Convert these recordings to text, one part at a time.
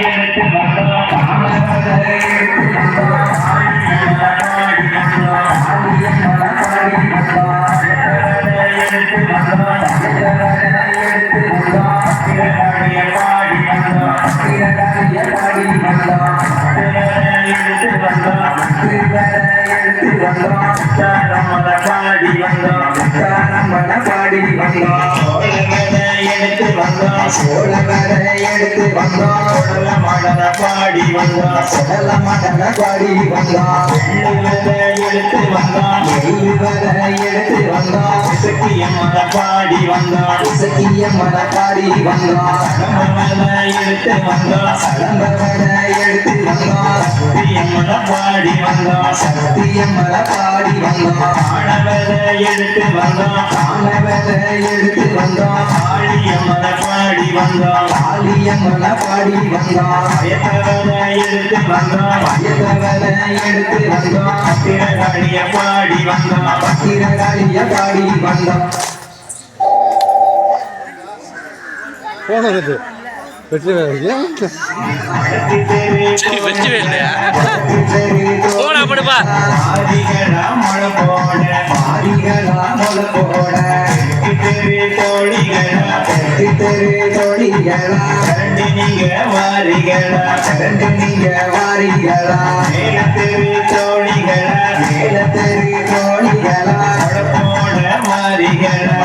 எடுத்து வந்தோம் காணவரை எடுத்து வந்தோம் பாடி வந்தோம் பாடி வந்தோம் சோழவரை எடுத்து வந்தோம் சோழல மடல பாடி வந்தோம் சோழல மடல பாடி வந்தோம் வெள்ளுவரை எடுத்து வந்தோம் வெள்ளுவரை எடுத்து வந்தோம் இசக்கியம்மன பாடி வந்தோம் இசக்கியம்மன பாடி வந்தோம் சடம்பவரை எடுத்து வந்தோம் சடம்பவரை எடுத்து வந்தோம் சக்தியம்மன பாடி வந்தோம் சக்தியம்மன பாடி வந்தோம் ஆணவரை எடுத்து வந்தோம் ஆணவரை எடுத்து வந்தோம் காளியம்மன பாடி வந்தோம் காளியம்மன பாடி வந்தோம் பயத்தவரை எடுத்து வந்தோம் பயத்தவரை எடுத்து வந்தோம் பத்திரகாளிய பாடி வந்தோம் பத்திரகாளிய பாடி வந்தோம் போனது வெற்றி வெச்சவே இல்லையா போடா படுப்பா ஆதிகளா போட ஆதிகளா தோழிகளா தெரு தோழிகளா கரண்டு நீங்க வாரிகளா கரண்டு நீங்க வாரிகளா மேல தோழிகளா மேல தோழிகளா வாரிகளா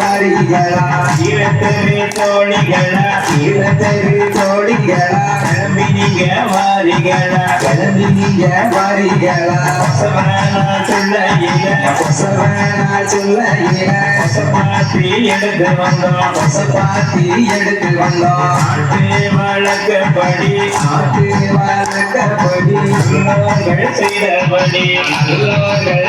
வாரிகளா கீழ தெரு தோழிகளா கீழ தெரு தோழிகளா நீங்க வாரிகளா கிளம்பி நீங்க வாரிகளா. கொசவனா சொல்லையில கொசவனா சொல்லையில. எடுத்து வந்தோம். கொசப்பாத்தி எடுத்து வந்தோம். ஆட்டு வழக்கப்படி ஆட்டு வழக்கப்படி நல்லோர்கள் செய்தபடி நல்லோர்கள்